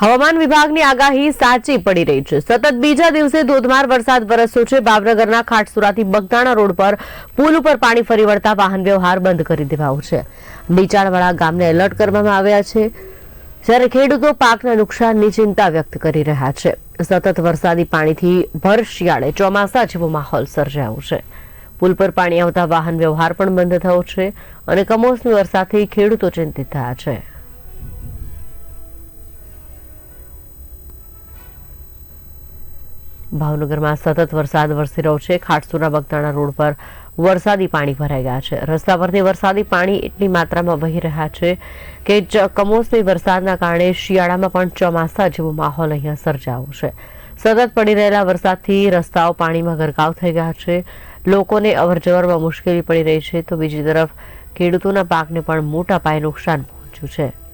હવામાન વિભાગની આગાહી સાચી પડી રહી છે. સતત બીજા દિવસે ધોધમાર વરસાદ વરસ્યો છે. ભાવનગરના ખાટસુરાથી બગદાણા રોડ પર પુલ ઉપર પાણી ફરી વળતા વાહન વ્યવહાર બંધ કરી દેવાયો છે. નીચાણવાળા ગામને એલર્ટ કરવામાં આવ્યા છે. જ્યારે ખેડૂતો પાકના નુકસાનની ચિંતા વ્યક્ત કરી રહ્યા છે. સતત વરસાદી પાણીથી ભર શિયાળે ચોમાસા જેવો માહોલ સર્જાયો છે. પુલ પર પાણી આવતા વાહન વ્યવહાર પણ બંધ થયો છે અને કમોસમી વરસાદથી ખેડૂતો ચિંતિત થયા છે. ભાવનગરમાં સતત વરસાદ વરસી રહ્યો છે. ખાટસુરા બગદાણા રોડ પર વરસાદી પાણી ભરાઈ ગયા છે. રસ્તા પરથી વરસાદી પાણી એટલી માત્રામાં વહી રહ્યા છે કે કમોસમી વરસાદના કારણે શિયાળામાં પણ ચોમાસા જેવો માહોલ અહીંયા સર્જાયો છે. સતત પડી રહેલા વરસાદથી રસ્તાઓ પાણીમાં ગરકાવ થઈ ગયા છે. લોકોને અવરજવરમાં મુશ્કેલી પડી રહી છે. તો બીજી તરફ ખેડૂતોના પાકને પણ મોટા પાયે નુકસાન પહોંચ્યું છે.